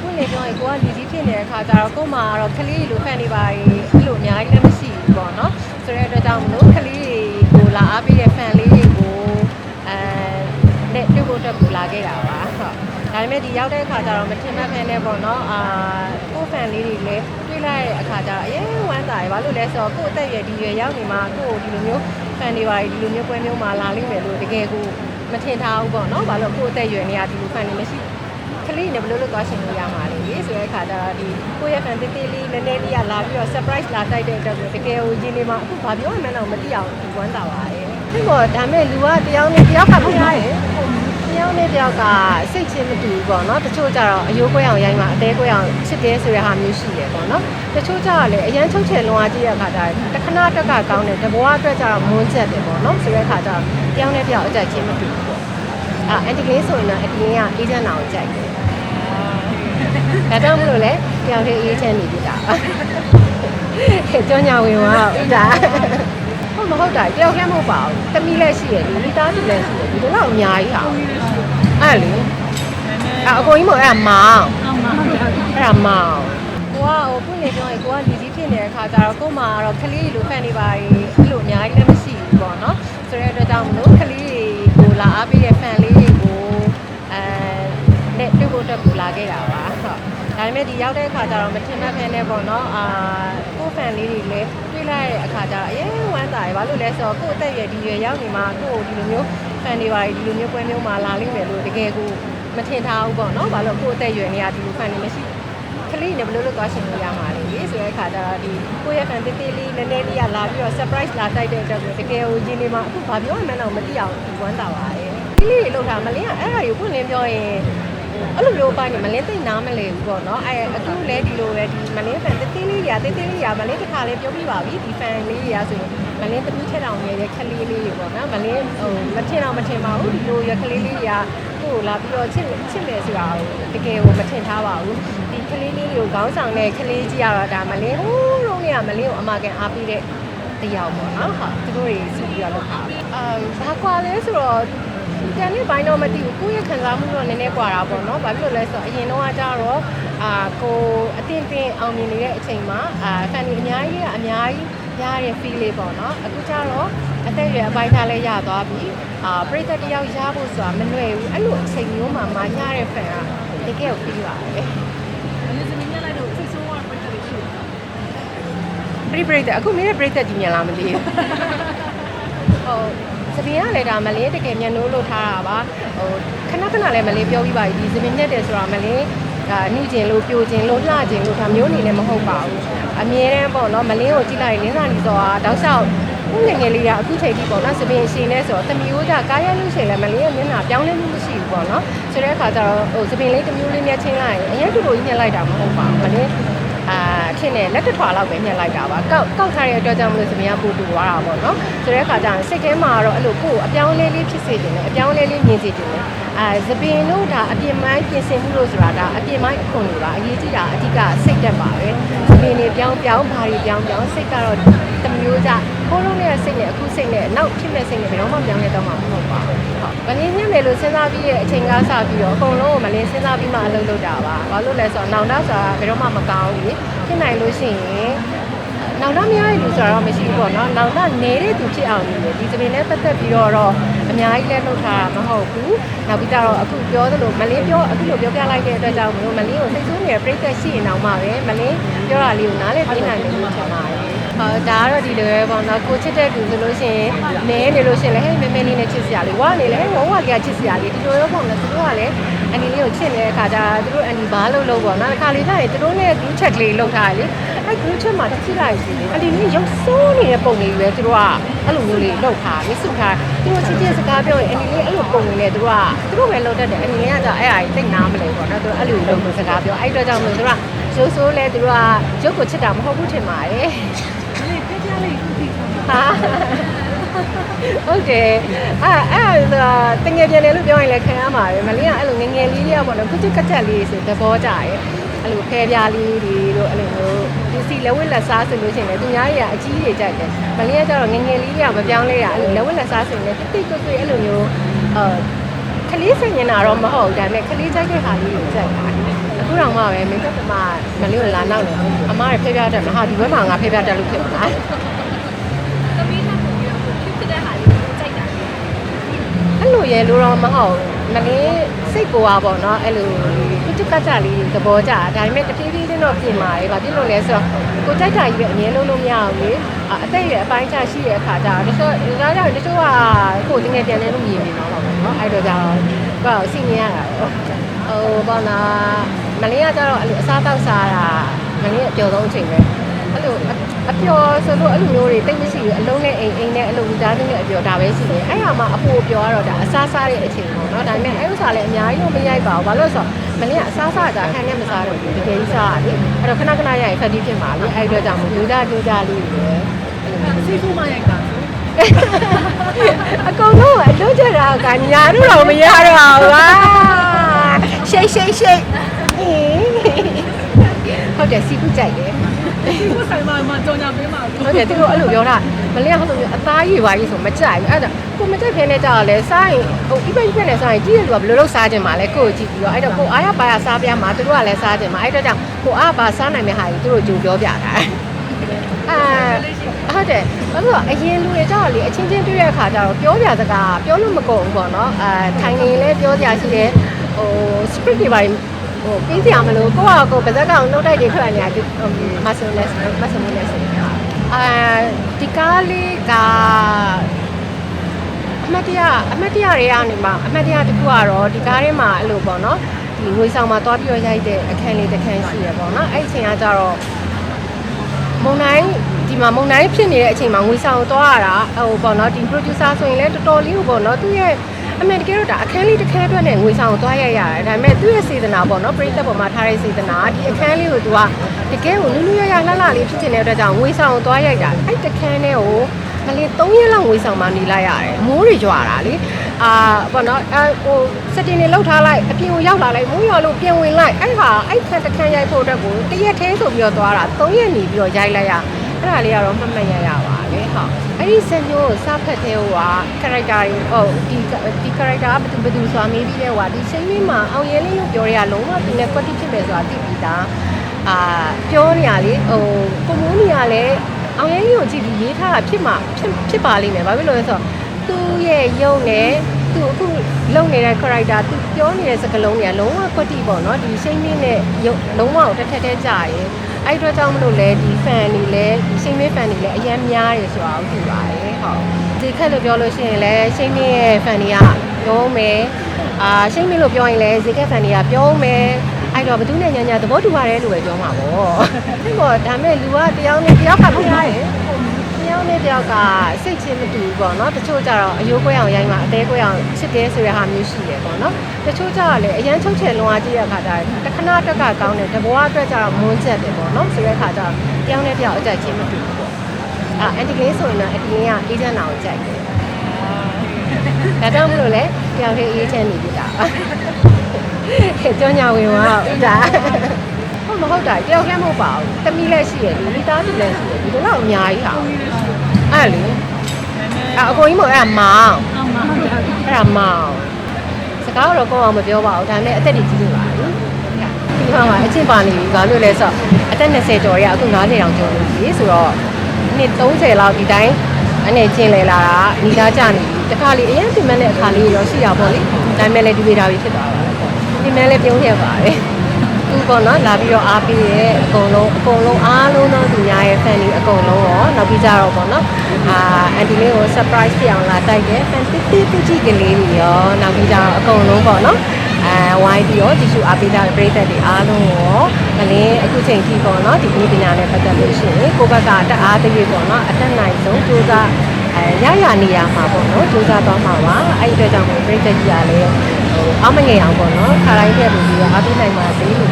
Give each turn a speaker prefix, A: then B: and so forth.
A: ခုနေပြောရင်ကိုကလူကြီးဖြစ်နေတဲ့ခါကျတော့ကို့မှာတော့ကလေးလိုဖန်နေပါရင်အဲ့လိုအများကြီးလည်းမရှိဘူးပေါ့နော်ဆိုတဲ့အတွက်ကြောင့်မလို့ကလေးတွေကိုလာအားပေးတဲ့ဖန်လေးတွေကိုအဲနဲ့တွေ့ဖို့အတွက်ပူလာခဲ့တာပါဟုတ်ဒါပေမဲ့ဒီရောက်တဲ့အခါကျတော့မထင်မှတ်ဖန်နဲ့ပေါ့နော်အာကို့ဖန်လေးတွေလည်းတွေ့လိုက်တဲ့အခါကျတော့အရင်ဝမ်းသာရဘာလို့လဲဆိုတော့ကို့အသက်အရွယ်ဒီရွယ်ရောက်နေမှာကို့ဒီလိုမျိုးဖန်တွေပါဒီလိုမျိုးပွဲမျိုးမှာလာလိမ့်မယ်လို့တကယ်ကိုမထင်ထားဘူးပေါ့နော်ဘာလို့ကို့အသက်အရွယ်နေရဒီလိုဖန်တွေမရှိဘူး ကလေးနဲ့ဘယ်လိုလုပ်သွားရှင်လို့ရမှာလဲဆိုတဲ့အခါကျတော့ဒီကိုယ့်ရဲ့ fan တေးသေးလေးနည်းနည်းလေးကလာပြီးတော့ surprise လာတိုက်တဲ့အတွက်ကိုတကယ်ကိုရင်းနေမှာအခုဘာပြောမှန်းတော့မသိအောင်ဒီဝမ်းသာပါတယ်ဒီတော့ဒါမဲ့လူကတယောက်နဲ့တယောက်ကဖျားတယ်တယောက်နဲ့တယောက်ကစိတ်ချင်းမတူဘူးပေါ့နော်တချို့ကျတော့အယိုးကွဲအောင်ရိုင်းမှာအသေးကွဲအောင်ချစ်တယ်ဆိုတဲ့ဟာမျိုးရှိတယ်ပေါ့နော်တချို့ကျတော့လည်းအရန်ချုပ်ချယ်လွန်အားကြီးတဲ့အခါကျတော့တခဏတက်ကကောင်းတယ်တဘောအတွက်ကျတော့မွန်းချက်တယ်ပေါ့နော်ဆိုတဲ့အခါကျတော့တယောက်နဲ့တယောက်အကြိုက်ချင်းမတူဘူးပေါ့ အာအန်တီကလေးဆိုရင်တော့အတီကလေးကအေဂျင့်နာကိုကြိုက်တယ်ဒါကြောင့်မလို့လဲတယောက်တည်းအေးချမ်းနေပြတာပါကျောင်းညာဝင်သွားဥဒါဟုတ်မဟုတ်တာတယောက်တည်းမဟုတ်ပါဘူးတမီးလည်းရှိရဒီမိသားစုလည်းရှိရဒီတော့အများကြီးဟာအဲ့လေအဲ့အကိုကြီးမဟုတ်အဲ့မောင်အဲ့ဒါမောင်ကိုကဟိုခုနေပြောရင်ကိုကလူကြီးဖြစ်နေတဲ့ခါကျတော့ကို့မှာတော့ကလေးလိုဖန်နေပါရင်အဲ့လိုအများကြီးလည်းမရှိဘူးပေါ့နော်ဆိုတဲ့အတွက်ကြောင့်မလို့ကလေးတွေကိုလာအားပေးတဲ့ဖန်လေးတွေကိုအဲ နဲ့တွေ့ဖို့အတွက်ပူလာခဲ့တာပါဟုတ်ဒါပေမဲ့ဒီရောက်တဲ့အခါကျတော့မထင်မှတ်ဖ ೇನೆ ပေါ့နော်အာကိုယ့်ဖန်လေးတွေလည်းတွေ့လိုက်တဲ့အခါကျတော့အရင်ဝမ်းသာရဘာလို့လဲဆိုတော့ကိုယ့်အသက်အရွယ်ဒီရွယ်ရောက်နေမှာကိုယ့်ကိုဒီလိုမျိုးဖန်တွေပါဒီလိုမျိုးပွဲမျိုးမှာလာလိမ့်မယ်လို့တကယ်ကိုမထင်ထားဘူးပေါ့နော်ဘာလို့ကိုယ့်အသက်အရွယ်နေရဒီလိုဖန်တွေမရှိကလေးနဲ့ဘယ်လိုလုပ်သွားရှင်လို့ရမှာလဲဆိုတဲ့အခါကျတော့ဒီကိုယ့်ရဲ့ဖန်တေးသေးလေးနည်းနည်းလေးကလာပြီးတော့ surprise လာတိုက်တဲ့အတွက်ကိုတကယ်ကိုရင်းနေမှာအခုဘာပြောမှန်းတော့မသိအောင်ဒီဝမ်းသာပါတယ်ကလေးတွေလောက်တာမလင်းကအဲ့ဒါကိုခုလင်းပြောရင် အဲ့လိုမျိုးပိုင်းနေမလင်းသိနားမလဲဘူးပေါ့နော်အဲအခုလည်းဒီလိုပဲဒီမလင်းဖန်တေးသေးလေးရာတေးသေးလေးရာမလင်းတစ်ခါလေးပြောပြပါပြီဒီဖန်လေးရာဆိုရင်မလင်းသမီးထက်တောင်နေတဲ့ခလေးလေးတွေပေါ့နော်မလင်းဟိုမထင်တော့မထင်ပါဘူးဒီလိုရခလေးလေးရာကိုလာပြီးတော့ချစ်ချစ်မယ်ဆိုတာကိုတကယ်ကိုမထင်ထားပါဘူးဒီခလေးလေးတွေကိုခေါင်းဆောင်တဲ့ခလေးကြီးကတော့ဒါမလင်းဟိုးလုံးနေကမလင်းကိုအမကန်အားပေးတဲ့တရားပေါ့နော်ဟာသူတို့တွေစုပြီးတော့လုပ်တာအာဘာကွာလဲဆိုတော့ တန်တဲ့ဘိုင်းတော့မသိဘူးကိုယ့်ရဲ့ခံစားမှုတော့နည်းနည်းကွာတာပေါ့နော်။ဘာဖြစ်လို့လဲဆိုတော့အရင်တော့ကကြတော့အာကိုအတင်းတင်းအောင်မြင်နေတဲ့အချိန်မှာအာဖန်ဒီအများကြီးကအများကြီးရတဲ့ feel လေးပေါ့နော်။အခုကျတော့အသက်အရွယ်အပိုင်းသားလည်းရသွားပြီ။အာပြိသက်တယောက်ရဖို့ဆိုတာမလွယ်ဘူး။အဲ့လိုအချိန်မျိုးမှာမှရတဲ့ fan ကတကယ်ကိုပြီးပါတယ်။ပြိပြိသက်အခုမင်းရဲ့ပြိသက်ကြီးမြန်လားမသိဘူး။ဟုတ် စပင်းကလည်းဒါမလင်းတကယ်မြန်နိုးလို့ထားတာပါဟိုခဏခဏလည်းမလင်းပြောပြီးပါပြီဒီစပင်းနဲ့တယ်ဆိုတာမလင်းဒါနှိကျင်လို့ပြိုကျင်လို့လှကျင်လို့ဒါမျိုးအနေနဲ့မဟုတ်ပါဘူးအမြဲတမ်းပေါ့နော်မလင်းကိုကြည့်လိုက်ရင်လင်းစာနီဆိုတာတောက်လျှောက်ငယ်ငယ်လေးကအခုချိန်ထိပေါ့နော်စပင်းရှင်နေဆိုတော့တမီဦးကကားရလို့ရှိရင်လည်းမလင်းရဲ့မျက်နှာပြောင်းလဲမှုမရှိဘူးပေါ့နော်ဆိုတဲ့အခါကျတော့ဟိုစပင်းလေးတစ်မျိုးလေးနဲ့ချင်းလိုက်ရင်အရင်တူတူကြီးညှက်လိုက်တာမဟုတ်ပါဘူးမလင်း အာဖြစ်နေလက်တစ်ထွာလောက်ပဲညှက်လိုက်တာပါကောက်ကောက်ထားတဲ့အတွက်ကြောင့်မလို့စပင်းကပူတူသွားတာပေါ့နော်ဆိုတဲ့အခါကျရင်စိတ်ထဲမှာတော့အဲ့လိုကိုယ်အပြောင်းလဲလေးဖြစ်စေတယ်အပြောင်းလဲလေးမြင်စေတယ်အာစပင်းတို့ဒါအပြင်မိုင်းပြင်ဆင်မှုလို့ဆိုတာဒါအပြင်မိုင်းအခွန်တွေပါအရေးကြီးတာအဓိကစိတ်တက်ပါပဲစပင်းတွေပြောင်းပြောင်းဘာတွေပြောင်းပြောင်းစိတ်ကတော့တမျိုးကြ ခိုးလုံးနဲ့စိတ်နဲ့အခုစိတ်နဲ့နောက်ဖြစ်မဲ့စိတ်နဲ့ဘယ်တော့မှပြောင်းလဲတော့မှာမဟုတ်ပါဘူးဟုတ်မလင်းညံ့တယ်လို့စဉ်းစားပြီးရဲ့အချိန်ကစပြီးတော့အကုန်လုံးကိုမလင်းစဉ်းစားပြီးမှအလုပ်လုပ်တာပါဘာလို့လဲဆိုတော့နောင်တဆိုတာဘယ်တော့မှမကောင်းဘူးဖြစ်နိုင်လို့ရှိရင်နောင်တများရဲ့လူဆိုတော့မရှိဘူးပေါ့နော်နောင်တနေတဲ့သူဖြစ်အောင်နေတယ်ဒီသပင်နဲ့ပတ်သက်ပြီးတော့တော့အများကြီးလည်းလှုပ်ထားတာမဟုတ်ဘူးနောက်ပြီးတော့အခုပြောသလိုမလင်းပြောအခုလိုပြောပြလိုက်တဲ့အတွက်ကြောင့်မလို့မလင်းကိုစိတ်ဆိုးနေတဲ့ပြိသက်ရှိရင်တော့မှပဲမလင်းပြောတာလေးကိုနားလည်သိနိုင်တယ်လို့ထင်ပါတယ် ဟောဒါကတော့ဒီလိုပဲပေါ့နော်ကိုချစ်တဲ့သူဆိုလို့ရှိရင်နဲနေလို့ရှိရင်လည်းဟဲ့မဲမဲလေးနဲ့ချစ်စရာလေးဝါနေလေဝဝလေးကချစ်စရာလေးဒီလိုရောပေါ့နော်သူတို့ကလည်းအန်ဒီလေးကိုချစ်နေတဲ့အခါကျသူတို့အန်ဒီဘာလို့လို့ပေါ့နော်တစ်ခါလေးကျရင်သူတို့နဲ့ group chat လေးလုပ်ထားတယ်လေအဲ့ group chat မှာတစ်ချိလိုက်စီလေအန်ဒီလေးရုပ်ဆိုးနေတဲ့ပုံလေးပဲသူတို့ကအဲ့လိုမျိုးလေးလုပ်ထားပြီးစုထားသူတို့ချစ်ချင်းစကားပြောရင်အန်ဒီလေးအဲ့လိုပုံလေးနဲ့သူတို့ကသူတို့ပဲလုပ်တတ်တယ်အန်ဒီလေးကကြာအဲ့အရာကြီးသိနားမလဲပေါ့နော်သူတို့အဲ့လိုလုပ်လို့စကားပြောအဲ့အတွက်ကြောင့်မလို့သူတို့ကရုပ်ဆိုးလဲသူတို့ကရုပ်ကိုချစ်တာမဟုတ်ဘူးထင်ပါတယ် ဟာဟုတ်တယ်အဲ့အဲ့ဒါတငယ်ပြန်တယ်လို့ပြောရင်လည်းခံရမှာပဲမလင်းကအဲ့လိုငယ်ငယ်လေးလေးပေါ့နော်ကုချစ်ကချက်လေးဆိုသဘောကျရဲ့အဲ့လိုဖဲပြားလေးတွေတို့အဲ့လိုမျိုးဒီစီလက်ဝက်လက်စားဆိုလို့ရှိရင်လည်းသူများတွေကအကြီးကြီးကြိုက်တယ်မလင်းကကျတော့ငယ်ငယ်လေးတွေကမပြောင်းလဲရအဲ့လိုလက်ဝက်လက်စားဆိုရင်လည်းတိတိကွတ်ကွတ်အဲ့လိုမျိုးအာခလေးဆင်နေတာတော့မဟုတ်ဒါပေမဲ့ခလေးကြိုက်တဲ့ဟာလေးကိုကြိုက်တာအခုခုတော့မှပဲမိတ်ကပ်မမလေးကိုလာနောက်တယ်အမားရဖဲပြားတက်မှာဟာဒီဘက်မှာငါဖဲပြားတက်လို့ဖြစ်မှာလား
B: ရယ်လို့တော့
A: မဟုတ်မလေးစိတ်ကိုကပေါ့နော်အဲ့လိုတစ်တစ်ကကြလေးသဘောကြဒါပေမဲ့တဖြည်းဖြည်းချင်းတော့ပြင်လာရေးပါပြင်လို့လဲဆိုတော့ကိုကြိုက်တာကြီးပဲအမြဲလုံးလုံးမရအောင်လေအသက်ရအပိုင်းခြားရှိတဲ့အခါကျတော့တချို့ဒါကြောင့်တချို့ကကိုတကယ်ပြန်လဲလို့မြင်နေတော့ပါပေါ့နော်အဲ့တော့ကြောင့်ကိုကစီနေရတာပေါ့ဟိုပေါ့နော်မလေးကကျတော့အဲ့လိုအစားတောက်စားတာမလေးအပျော်ဆုံးအချိန်ပဲအဲ့လို အပျော်ဆိုလို့အဲ့လိုမျိုးတွေတိတ်မရှိဘူးအလုံးနဲ့အိမ်အိမ်နဲ့အဲ့လိုလူသားစုနဲ့အပျော်ဒါပဲရှိတယ်အဲ့ဟာမှအဖိုးပျော်ရတော့ဒါအစားစားတဲ့အချိန်ပေါ့နော်ဒါပေမဲ့အဲ့ဥစ္စာလည်းအများကြီးတော့မရိုက်ပါဘူးဘာလို့လဲဆိုတော့မလေးကအစားစားတာဟန်နဲ့မစားတော့ဘူးတကယ်ကြီးစားရတယ်အဲ့တော့ခဏခဏရိုက်ဖက်တီးဖြစ်မှာလေအဲ့အတွက်ကြောင့်မို့လူသားလူသားလေးတွေပဲအဲ့လိုမျိုး
B: စီဖူးမှရိုက်တာဆို
A: အကုန်လုံးကအလုပ်ကြတာကညာတို့တော့မရတော့ဘူးဟာရှိတ်ရှိတ်ရှိတ်အေးဟုတ်တယ်စီကူကြိုက်တယ်
B: စီဖူးဆိုင်မှာမှကြောင်ညာပေးမှာ
A: ဟုတ်တယ်သူတို့အဲ့လိုပြောတာမလဲဟုတ်လို့အသားရည်ပါကြီးဆိုမကြိုက်ဘူးအဲ့ဒါကိုမကြိုက်ဖ ೇನೆ ကြောက်လဲစားရင်ဟိုအိပိပိနဲ့စားရင်ကြည့်ရလူကဘယ်လိုလုပ်စားခြင်းမှာလဲကိုကိုကြည့်ပြီးတော့အဲ့တော့ကိုအားရပါရစားပြမှာသူတို့ကလည်းစားခြင်းမှာအဲ့တော့ကြောင့်ကိုအားပါစားနိုင်မယ့်ဟာကြီးသူတို့ကြိုပြောပြတာအာဟုတ်တယ်ဘာလို့အရင်လူတွေကြောက်လေအချင်းချင်းတွေ့တဲ့အခါကျတော့ပြောပြစကားပြောလို့မကုန်ဘူးပေါ့နော်အာထိုင်နေလဲပြောကြရှိတယ်ဟို script တွေပါ ဟိုပြီးစရာမလို့ကိုကကိုပါဇက်ကောင်နှုတ်တိုက်တွေထွက်နေတာဒီ muscle less muscle less အာဒီကားလေးကအမတ်တရအမတ်တရတွေကနေမှအမတ်တရတစ်ခုကတော့ဒီကားထဲမှာအဲ့လိုပေါ့နော်ဒီငွေဆောင်မှာတွားပြီးတော့ရိုက်တဲ့အခန်းလေးတစ်ခန်းရှိရပေါ့နော်အဲ့အချိန်ကကြတော့မုံတိုင်းဒီမှာမုံတိုင်းဖြစ်နေတဲ့အချိန်မှာငွေဆောင်ကိုတွားရတာဟိုပေါ့နော်ဒီ producer ဆိုရင်လည်းတော်တော်လေးကိုပေါ့နော်သူ့ရဲ့ အမေတကယ်တော့ဒါအခန်းလေးတစ်ခန်းအတွက်နဲ့ငွေဆောင်ကိုတွားရိုက်ရတယ်ဒါပေမဲ့သူ့ရဲ့စေတနာပေါ့နော်ပရိသတ်ပေါ်မှာထားတဲ့စေတနာဒီအခန်းလေးကိုသူကတကယ်ကိုနူးနူးရရလှလှလေးဖြစ်နေတဲ့အတွက်ကြောင့်ငွေဆောင်ကိုတွားရိုက်တာအဲ့တခန်းလေးကိုမလေး3ရက်လောက်ငွေဆောင်မှနေလိုက်ရတယ်မိုးတွေကြွာတာလေအာဘောနော်အဲဟိုစက်တင်နေလောက်ထားလိုက်အပြင်ကိုရောက်လာလိုက်မိုးရွာလို့ပြင်ဝင်လိုက်အဲ့ဟာအဲ့ခက်တခန်းရိုက်ဖို့အတွက်ကိုတရက်သေးဆိုပြီးတော့သွားတာ3ရက်နေပြီးတော့ရိုက်လိုက်ရအဲ့ဒါလေးကတော့မှတ်မှတ်ရရပါလေ ဟုတ်အဲ့ဒီစက်မျိုးကိုစဖတ်သေးဟိုက character တွေဟိုဒီဒီ character ကဘယ်သူဘယ်သူဆိုတာမေးပြီးလဲဟိုကဒီချိန်လေးမှာအောင်ရဲလေးကိုပြောရတာလုံးဝသူနဲ့ quality ဖြစ်မယ်ဆိုတာသိပြီးသားအာပြောနေရလေဟိုကိုမိုးနေရလဲအောင်ရဲလေးကိုကြည့်ပြီးရေးထားတာဖြစ်မှာဖြစ်ဖြစ်ပါလိမ့်မယ်ဘာဖြစ်လို့လဲဆိုတော့သူ့ရဲ့ယုံနဲ့သူအခုလုံနေတဲ့ character သူပြောနေတဲ့စကားလုံးတွေကလုံးဝ quality ပေါ့နော်ဒီချိန်လေးနဲ့ယုံလုံးဝတစ်ထက်တည်းကြာရင်အဲ့အတွက်ကြောင့်မလို့လဲဒီ fan တွေလဲဒီချိန်လေး fan တွေလဲအရင်များတယ်ဆိုတာကိုသိပါတယ်ဟုတ်ဒီခက်လို့ပြောလို့ရှိရင်လဲချိန်လေးရဲ့ fan တွေကပြောမယ်အာချိန်လေးလို့ပြောရင်လဲဇေကက် fan တွေကပြောမယ်အဲ့တော့ဘသူနဲ့ညာညာသဘောတူရတယ်လို့ပဲပြောမှာပေါ့အဲ့တော့ဒါမဲ့လူကတယောက်နဲ့တယောက်ကဖျားတယ်တယော က်နဲ့တယောက်ကစိတ်ချင်းမတူဘူးပေါ့နော်တချို့ကြတော့အယိုးကွဲအောင်ရိုင်းမှအသေးကွဲအောင်ချစ်တယ်ဆိုတဲ့ဟာမျိုးရှိတယ်ပေါ့နော်တချို့ကြတော့လည်းအရန်ချုပ်ချယ်လွန်အားကြီးတဲ့အခါကျတော့တခဏတက်ကကောင်းတယ်တဘောအတွက်ကြတော့မွန်းချက်တယ်ပေါ့နော်ဆိုတဲ့အခါကျတော့တယောက်နဲ့တယောက်အကြိုက်ချင်းမတူဘူးပေါ့အာအန်တီကလေးဆိုရင်တော့အန်တီကလေးကအေဂျင့်နာကိုကြိုက်တယ်ဒါကြောင့်မလို့လဲတယောက်တည်းအေဂျင့်နေပြတာပါကျောင်းညာဝင်သွားဥဒါဟုတ်မဟုတ်တာတယောက်တည်းမဟုတ်ပါဘူးတမီးလည်းရှိရယ်ဒီမိသားစုလည်းရှိရယ်ဒီလိုတော့အများကြီးဟာ အဲ့လေအဲ့အကိုကြီးမို့အဲ့ဒါမောင်
B: အောင်မှာဟုတ်တယ်
A: အဲ့ဒါမောင်စကားတော့ကောင်းအောင်မပြောပါဘူးဒါပေမဲ့အသက်ကြီးကြီးနေပါပြီဒီမှာကအချင်းပါနေပြီဘာလို့လဲဆိုတော့အသက်20ကျော်ရအခု90တောင်ကျော်နေပြီဆိုတော့နှစ်30လောက်ဒီတိုင်းအနေချင်းလဲလာတာညီသားကြနေပြီတခါလေအရင်ပြင်မဲ့တဲ့အခါလေးရောရှိတာပေါ့လေဒါပေမဲ့လည်းဒီဝေတာပြီဖြစ်သွားတာပေါ့ပြင်မဲ့လည်းပြုံးခဲ့ပါတယ်သူပေါ့နော်လာပြီးတော့အားပေးရဲအကုန်လုံးအကုန်လုံးအားလုံးသောသူများရဲ့ fan တွေအကုန်လုံးရောနောက်ပြီးကြတော့ပေါ့နော် အာအန်တီလေးကို surprise ဖြစ်အောင်လာတိုက်တယ် fan တိတိတိတိကလေးတွေရောနောက်ပြီးကြတော့အကုန်လုံးပေါ့နော်အဲဝိုင်းပြီးတော့တီရှူအားပေးကြတဲ့ပရိသတ်တွေအားလုံးရောမလင်းအခုချိန်ထိပေါ့နော်ဒီနည်းပညာနဲ့ပတ်သက်လို့ရှိရင်ကိုယ့်ဘက်ကတအားတရွေ့ပေါ့နော်အတက်နိုင်ဆုံးစူးစမ်းအဲရရနေရမှာပေါ့နော်စူးစမ်းသွားမှာပါအဲ့ဒီအတွက်ကြောင့်မို့ပရိသတ်ကြီးကလည်းဟိုအောက်မငယ်အောင်ပေါ့နော်ခါတိုင်းထည့်ပြီးတော့အားပေးနိုင်ပါစေလို့